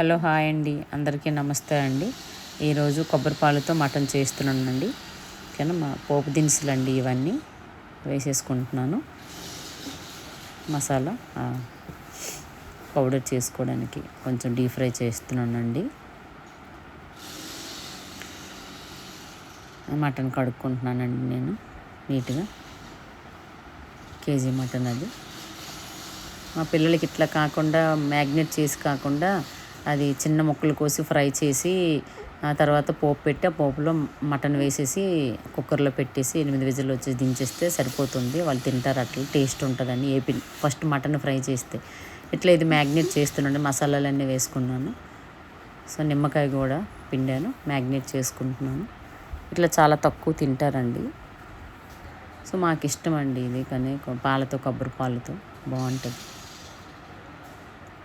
Hello hi అండి. అందరికీ నమస్తే అండి. ఈరోజు కొబ్బరి పాలతో మటన్ చేస్తున్నానండి. ఓకేనా? మా పోపు దినుసులు అండి ఇవన్నీ వేసేసుకుంటున్నాను. మసాలా పౌడర్ చేసుకోవడానికి కొంచెం డీప్ ఫ్రై చేస్తున్నానండి. మటన్ కడుక్కుంటున్నానండి నేను నీట్గా. కేజీ మటన్ అది. మా పిల్లలకి ఇట్లా కాకుండా మ్యాగ్నెట్ చేసి కాకుండా అది చిన్న ముక్కలు కోసి ఫ్రై చేసి ఆ తర్వాత పోపు పెట్టి ఆ పోపులో మటన్ వేసేసి కుక్కర్లో పెట్టేసి ఎనిమిది విజిల్ వచ్చి దించేస్తే సరిపోతుంది. వాళ్ళు తింటారు అట్లా. టేస్ట్ ఉంటుందని ఏపీ ఫస్ట్ మటన్ ఫ్రై చేస్తే. ఇట్లా ఇది మ్యాగ్నెట్ చేస్తున్నాను. మసాలాలన్నీ వేసుకున్నాను. సో నిమ్మకాయ కూడా పిండాను. మ్యాగ్నెట్ చేసుకుంటున్నాను. ఇట్లా చాలా తక్కువ తింటారండి. సో మాకు ఇష్టం అండి ఇది కానీ పాలతో కొబ్బరి పాలతో. బాగుంటుంది.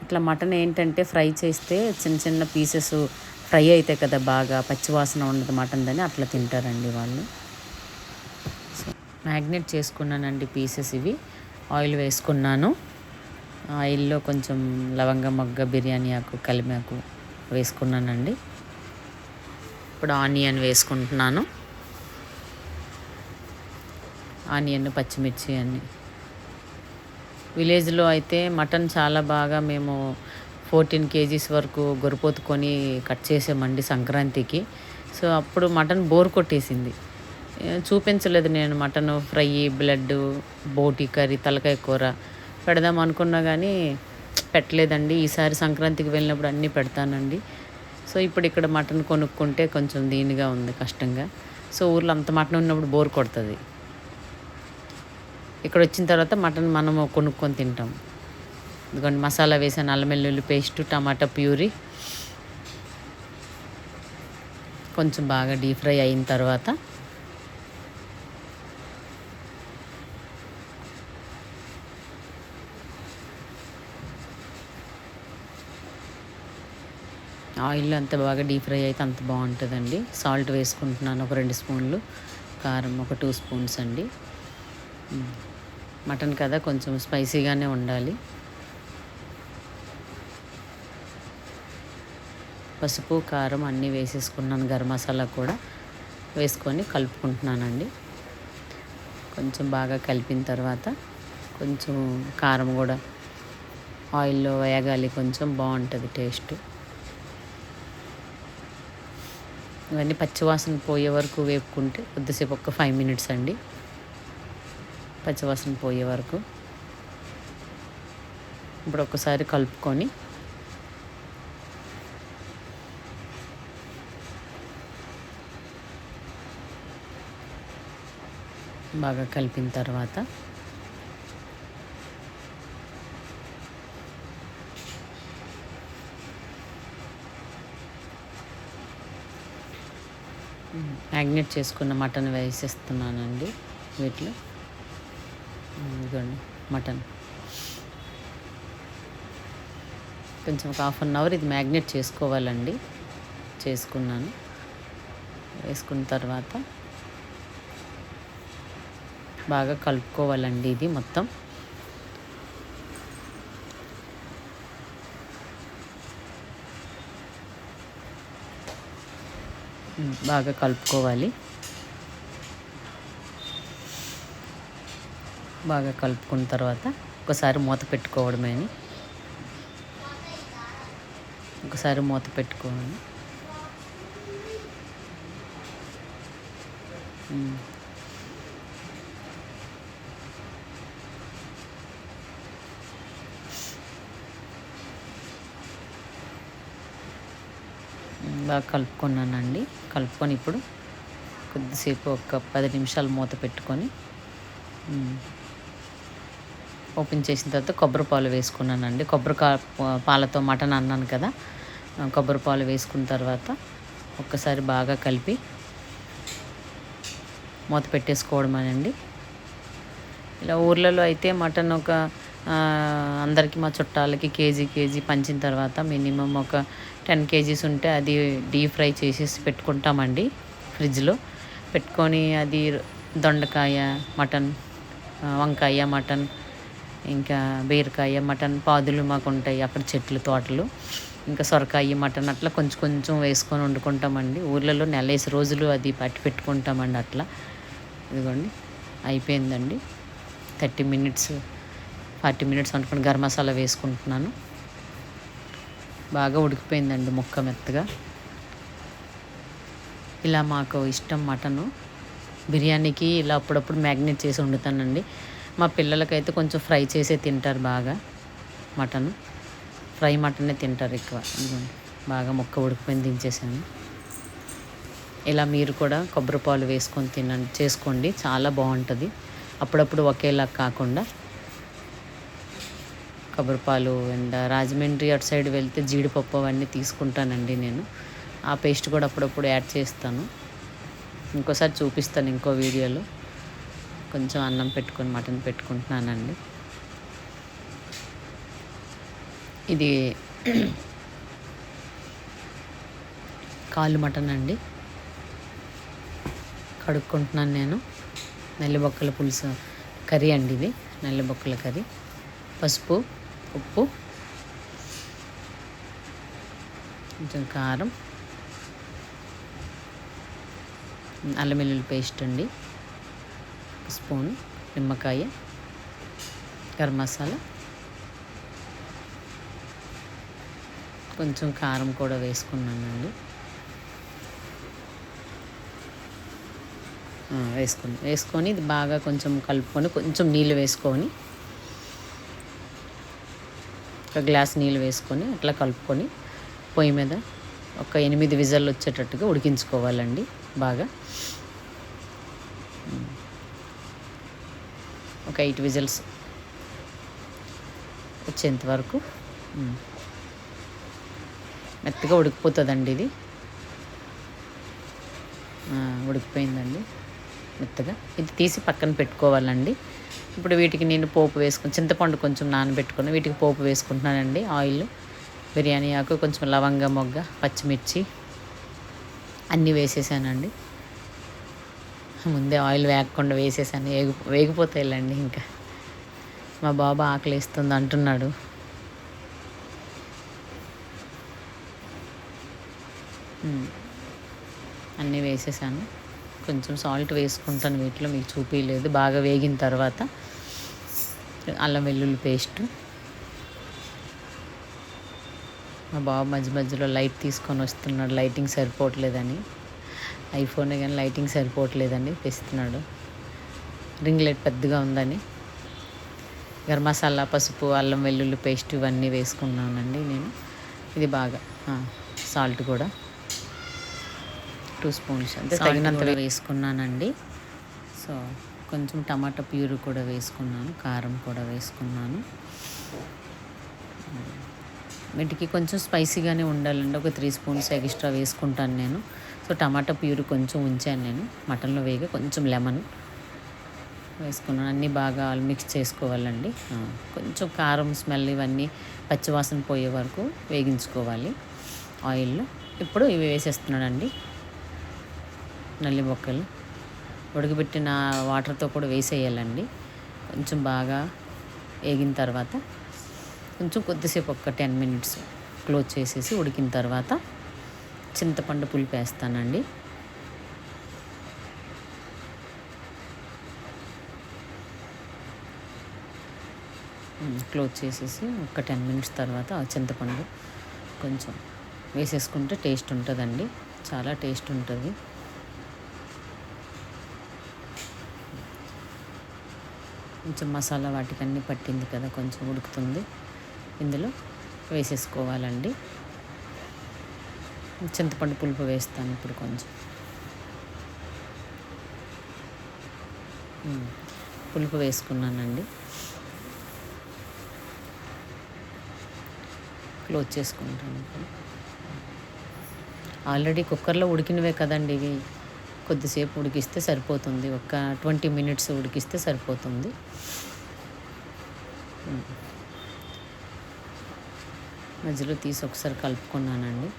ఇట్లా మటన్ ఏంటంటే ఫ్రై చేస్తే చిన్న చిన్న పీసెస్ ఫ్రై అవుతాయి కదా బాగా పచ్చివాసన ఉండదు మటన్ అని అట్లా తింటారండి వాళ్ళు. సో మ్యాగ్నేట్ చేసుకున్నానండి పీసెస్ ఇవి. ఆయిల్ వేసుకున్నాను. ఆయిల్లో కొంచెం లవంగ మొగ్గ బిర్యానీ ఆకు కలిమాకు వేసుకున్నానండి. ఇప్పుడు ఆనియన్ వేసుకుంటున్నాను. ఆనియన్ పచ్చిమిర్చి అన్నీ విలేజ్లో అయితే మటన్ చాలా బాగా మేము ఫోర్టీన్ కేజీస్ వరకు గొరిపోతుకొని కట్ చేసామండి సంక్రాంతికి. సో అప్పుడు మటన్ బోర్ కొట్టేసింది. చూపించలేదు నేను మటన్ ఫ్రై బ్లడ్ బోటి కర్రీ తలకాయ కూర పెడదాం అనుకున్నా కానీ పెట్టలేదండి. ఈసారి సంక్రాంతికి వెళ్ళినప్పుడు అన్నీ పెడతానండి. సో ఇప్పుడు ఇక్కడ మటన్ కొనుక్కుంటే కొంచెం దీనిగా ఉంది కష్టంగా. సో ఊర్లో అంత మటన్ ఉన్నప్పుడు బోర్ కొడుతుంది. ఇక్కడ వచ్చిన తర్వాత మటన్ మనము కొనుక్కొని తింటాం. ఇదిగోండి మసాలా వేసాను అల్లం వెల్లుల్లి పేస్ట్ టమాటా ప్యూరీ. కొంచెం బాగా డీప్ ఫ్రై అయిన తర్వాత ఆయిల్ అంత బాగా డీప్ ఫ్రై అయితే అంత బాగుంటుందండి. సాల్ట్ వేసుకుంటున్నాను ఒక రెండు స్పూన్లు కారం ఒక టూ స్పూన్స్ అండి. మటన్ కదా కొంచెం స్పైసీగానే ఉండాలి. పసుపు కారం అన్నీ వేసేసుకున్నాను గరం మసాలా కూడా వేసుకొని కలుపుకుంటున్నానండి. కొంచెం బాగా కలిపిన తర్వాత కొంచెం కారం కూడా ఆయిల్లో వేగాలి కొంచెం బాగుంటుంది టేస్ట్. ఇవన్నీ పచ్చివాసన పోయే వరకు వేపుకుంటే కొద్దిసేపు ఒక ఫైవ్ మినిట్స్ అండి. పచ్చివాసన పోయే వరకు ఇప్పుడు ఒకసారి కలుపుకొని బాగా కలిపిన తర్వాత మ్యాగ్నెట్ చేసుకున్న మటన్ వేసేస్తున్నానండి వీటిలో. ఇదిగోండి మటన్. కొంచెం ఒక హాఫ్ అన్ అవర్ ఇది మ్యాగ్నేట్ చేసుకోవాలండి. చేసుకున్నాను. వేసుకున్న తర్వాత బాగా కలుపుకోవాలండి ఇది మొత్తం. బాగా కలుపుకోవాలి. బాగా కలుపుకున్న తర్వాత ఒకసారి మూత పెట్టుకోవడమే ఒకసారి మూత పెట్టుకోవాలి. బాగా కలుపుకున్నానండి. కలుపుకొని ఇప్పుడు కొద్దిసేపు ఒక పది నిమిషాలు మూత పెట్టుకొని ఓపెన్ చేసిన తర్వాత కొబ్బరి పాలు వేసుకున్నానండి. కొబ్బరి కా- పాలతో మటన్ అన్నాను కదా. కొబ్బరి పాలు వేసుకున్న తర్వాత ఒక్కసారి బాగా కలిపి మూత పెట్టేసుకోవడమేనండి. ఇలా ఊర్లలో అయితే మటన్ ఒక అందరికీ మా చుట్టాలకి కేజీ కేజీ పంచిన తర్వాత మినిమం ఒక టెన్ కేజీస్ ఉంటే అది డీప్ ఫ్రై చేసేసి పెట్టుకుంటామండి ఫ్రిడ్జ్లో. పెట్టుకొని అది దొండకాయ మటన్ వంకాయ మటన్ ఇంకా బీరకాయ మటన్ పాదులు మాకు ఉంటాయి అక్కడ చెట్లు తోటలు. ఇంకా సొరకాయ మటన్ అట్లా కొంచెం కొంచెం వేసుకొని వండుకుంటామండి. ఊర్లలో నెలేసి రోజులు అది పట్టి పెట్టుకుంటామండి అట్లా. ఇదిగోండి అయిపోయిందండి. థర్టీ మినిట్స్ ఫార్టీ మినిట్స్ వండుకొని గరం మసాలా వేసుకుంటున్నాను. బాగా ఉడికిపోయిందండి ముక్క మెత్తగా. ఇలా మాకు ఇష్టం మటను. బిర్యానీకి ఇలా అప్పుడప్పుడు మ్యాగ్నేట్ చేసి వండుతానండి. మా పిల్లలకైతే కొంచెం ఫ్రై చేసే తింటారు బాగా మటన్. ఫ్రై మటనే తింటారు ఎక్కువ. బాగా ముక్క ఉడికిపోయిన దించేసాను. ఇలా మీరు కూడా కొబ్బరి పాలు వేసుకొని తినండి చేసుకోండి. చాలా బాగుంటుంది. అప్పుడప్పుడు ఒకేలా కాకుండా కొబ్బరి పాలు అండ్ రాజమండ్రి అటు సైడ్ వెళ్తే జీడిపప్పు అవన్నీ తీసుకుంటానండి నేను. ఆ పేస్ట్ కూడా అప్పుడప్పుడు యాడ్ చేస్తాను. ఇంకోసారి చూపిస్తాను ఇంకో వీడియోలో. కొంచెం అన్నం పెట్టుకొని మటన్ పెట్టుకుంటున్నానండి. ఇది కాళ్ళు మటన్ అండి. కడుక్కుంటున్నాను నేను. నల్లిబొక్కల పులుసు కర్రీ అండి ఇది నల్లిబొక్కల కర్రీ. పసుపు ఉప్పు కొంచెం కారం అల్లం వెల్లుల్లి పేస్ట్ అండి. స్పూన్ నిమ్మకాయ గరం మసాలా కొంచెం కారం కూడా వేసుకున్నానండి వేసుకుని వేసుకొని ఇది బాగా కొంచెం కలుపుకొని కొంచెం నీళ్ళు వేసుకొని ఒక గ్లాస్ నీళ్ళు వేసుకొని అట్లా కలుపుకొని పొయ్యి మీద ఒక ఎనిమిది విజల్లు వచ్చేటట్టుగా ఉడికించుకోవాలండి బాగా. ఒక ఎయిట్ విజిల్స్ వచ్చేంత వరకు. మెత్తగా ఉడికిపోతుందండి ఇది. ఉడికిపోయిందండి మెత్తగా. ఇది తీసి పక్కన పెట్టుకోవాలండి. ఇప్పుడు వీటికి నేను పోపు వేసుకుని చింతపండు కొంచెం నానబెట్టుకుని వీటికి పోపు వేసుకుంటున్నానండి. ఆయిల్ బిర్యానీ ఆకు కొంచెం లవంగ మొగ్గ పచ్చిమిర్చి అన్నీ వేసేసానండి. ముందే ఆయిల్ వేగకుండా వేసేసాను. వేగి వేగిపోతాయిలండి ఇంకా. మా బాబు ఆకలి వేస్తుంది అంటున్నాడు. అన్నీ వేసేసాను. కొంచెం సాల్ట్ వేసుకుంటాను వీటిలో మీకు చూపించలేదు బాగా వేగిన తర్వాత అల్లం వెల్లుల్లి పేస్ట్. మా బాబు మధ్య మధ్యలో లైట్ తీసుకొని వస్తున్నాడు. లైటింగ్ సరిపోవట్లేదని. ఐఫోనే కానీ లైటింగ్ సరిపోవట్లేదని తెస్తున్నాడు. రింగ్ లైట్ పెద్దగా ఉందని. గరం మసాలా పసుపు అల్లం వెల్లుల్లి పేస్ట్ ఇవన్నీ వేసుకున్నానండి నేను. ఇది బాగా సాల్ట్ కూడా. టూ స్పూన్స్ అంటే తగినంత వేసుకున్నానండి. సో కొంచెం టమాటా ప్యూర్ కూడా వేసుకున్నాను కారం కూడా వేసుకున్నాను. వీటికి కొంచెం స్పైసీగానే ఉండాలండి ఒక త్రీ స్పూన్స్ ఎక్స్ట్రా వేసుకుంటాను నేను. సో టమాటా ప్యూర్ కొంచెం ఉంచాను నేను. మటన్లో వేగి కొంచెం లెమన్ వేసుకున్నాను. అన్నీ బాగా మిక్స్ చేసుకోవాలండి. కొంచెం కారం స్మెల్ ఇవన్నీ పచ్చివాసన పోయే వరకు వేగించుకోవాలి. ఆయిల్లో ఇప్పుడు ఇవి వేసేస్తున్నానండి. నల్లి మొక్కలు ఉడకబెట్టిన వాటర్తో కూడా వేసేయాలండి. కొంచెం బాగా వేగిన తర్వాత కొంచెం కొద్దిసేపు ఒక టెన్ మినిట్స్ క్లోజ్ చేసేసి ఉడికిన తర్వాత చింతపండు పులుపు వేస్తానండి. క్లోజ్ చేసేసి ఒక టెన్ మినిట్స్ తర్వాత ఆ చింతపండు కొంచెం వేసేసుకుంటే టేస్ట్ ఉంటుందండి. చాలా టేస్ట్ ఉంటుంది. కొంచెం మసాలా వాటికన్నీ పట్టింది కదా కొంచెం ఉడుకుతుంది. ఇందులో వేసేసుకోవాలండి. చింతపండు పులుపు వేస్తాను ఇప్పుడు కొంచెం. పులుపు వేసుకున్నానండి. క్లోజ్ చేసుకుంటాను ఇప్పుడు. ఆల్రెడీ కుక్కర్లో ఉడికినవే కదండి ఇవి. కొద్దిసేపు ఉడికిస్తే సరిపోతుంది. ఒక ట్వంటీ మినిట్స్ ఉడికిస్తే సరిపోతుంది. మధ్యలో తీసి ఒకసారి కలుపుకున్నానండి.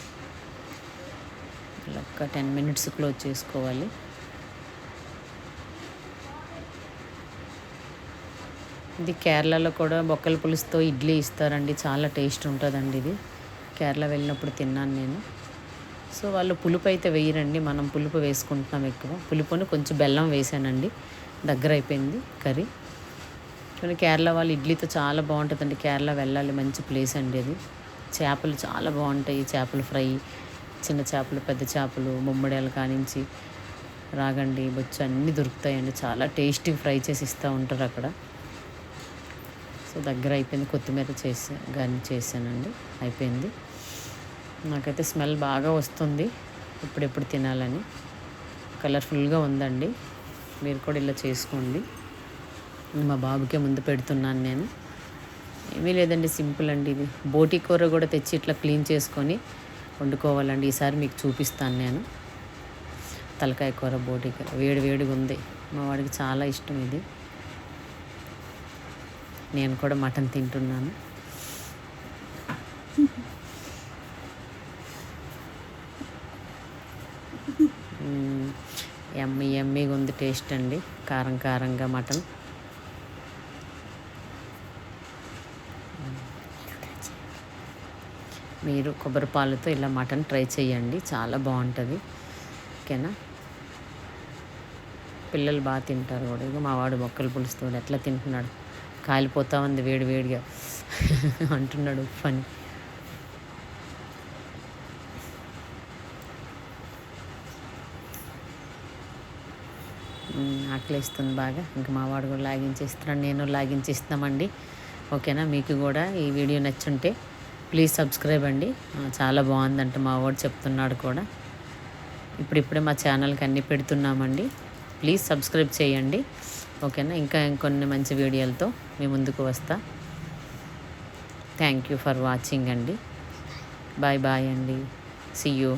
ఒక టెన్ మినిట్స్ క్లోజ్ చేసుకోవాలి. ఇది కేరళలో కూడా బొక్కల పులుసుతో ఇడ్లీ ఇస్తారండి. చాలా టేస్ట్ ఉంటుందండి ఇది. కేరళ వెళ్ళినప్పుడు తిన్నాను నేను. సో వాళ్ళు పులుపు అయితే వేయరండి. మనం పులుపు వేసుకుంటున్నాం ఎక్కువ. పులుపుని కొంచెం బెల్లం వేసానండి. దగ్గర అయిపోయింది కర్రీ. కానీ కేరళ వాళ్ళు ఇడ్లీతో చాలా బాగుంటుందండి. కేరళ వెళ్ళాలి. మంచి ప్లేస్ అండి అది. చేపలు చాలా బాగుంటాయి. చేపల ఫ్రై చిన్న చేపలు పెద్ద చేపలు ముమ్మడియాల కానించి రాగండి బొచ్చు అన్నీ దొరుకుతాయండి. చాలా టేస్టీ ఫ్రై చేసి ఇస్తూ ఉంటారు అక్కడ. సో దగ్గర అయిపోయింది. కొత్తిమీర చేసే కానీ చేశానండి. అయిపోయింది. నాకైతే స్మెల్ బాగా వస్తుంది ఇప్పుడెప్పుడు తినాలని. కలర్ఫుల్గా ఉందండి. మీరు కూడా ఇలా చేసుకోండి. మా బాబుకే ముందు పెడుతున్నాను నేను. ఏమీ లేదండి సింపుల్ అండి ఇది. బోటి కూర కూడా తెచ్చి ఇట్లా క్లీన్ చేసుకొని వండుకోవాలండి. ఈసారి మీకు చూపిస్తాను నేను. తలకాయ కూర బోటి కూర. వేడి వేడిగా ఉంది. మా వాడికి చాలా ఇష్టం ఇది. నేను కూడా మటన్ తింటున్నాను. ఎమ్మి ఎమ్మిగా ఉంది టేస్ట్ అండి. కారం కారంగా మటన్. మీరు కొబ్బరి పాలతో ఇలా మటన్ ట్రై చేయండి చాలా బాగుంటుంది. ఓకేనా? పిల్లలు బాగా తింటారు కూడా. ఇక మావాడు మొక్కలు పులుస్తూ ఎట్లా తింటున్నాడు? కాలిపోతా ఉంది వేడి వేడిగా. అంటున్నాడు పని ఆకలిస్తుంది బాగా. ఇంకా మావాడు కూడా లాగించేస్తున్నాడు. నేను లాగించేస్తున్నామండి. ఓకేనా? మీకు కూడా ఈ వీడియో నచ్చుంటే ప్లీజ్ సబ్స్క్రైబ్ అండి. చాలా బాగుందంట మా వాడు చెప్తున్నాడు కూడా. ఇప్పుడిప్పుడే మా ఛానల్కి అన్నీ పెడుతున్నామండి. ప్లీజ్ సబ్స్క్రైబ్ చేయండి. ఓకేనా? ఇంకా ఇంకొన్ని మంచి వీడియోలతో మీ ముందుకు వస్తా. థ్యాంక్ యూ ఫర్ వాచింగ్ అండి. బాయ్ బాయ్ అండి. See you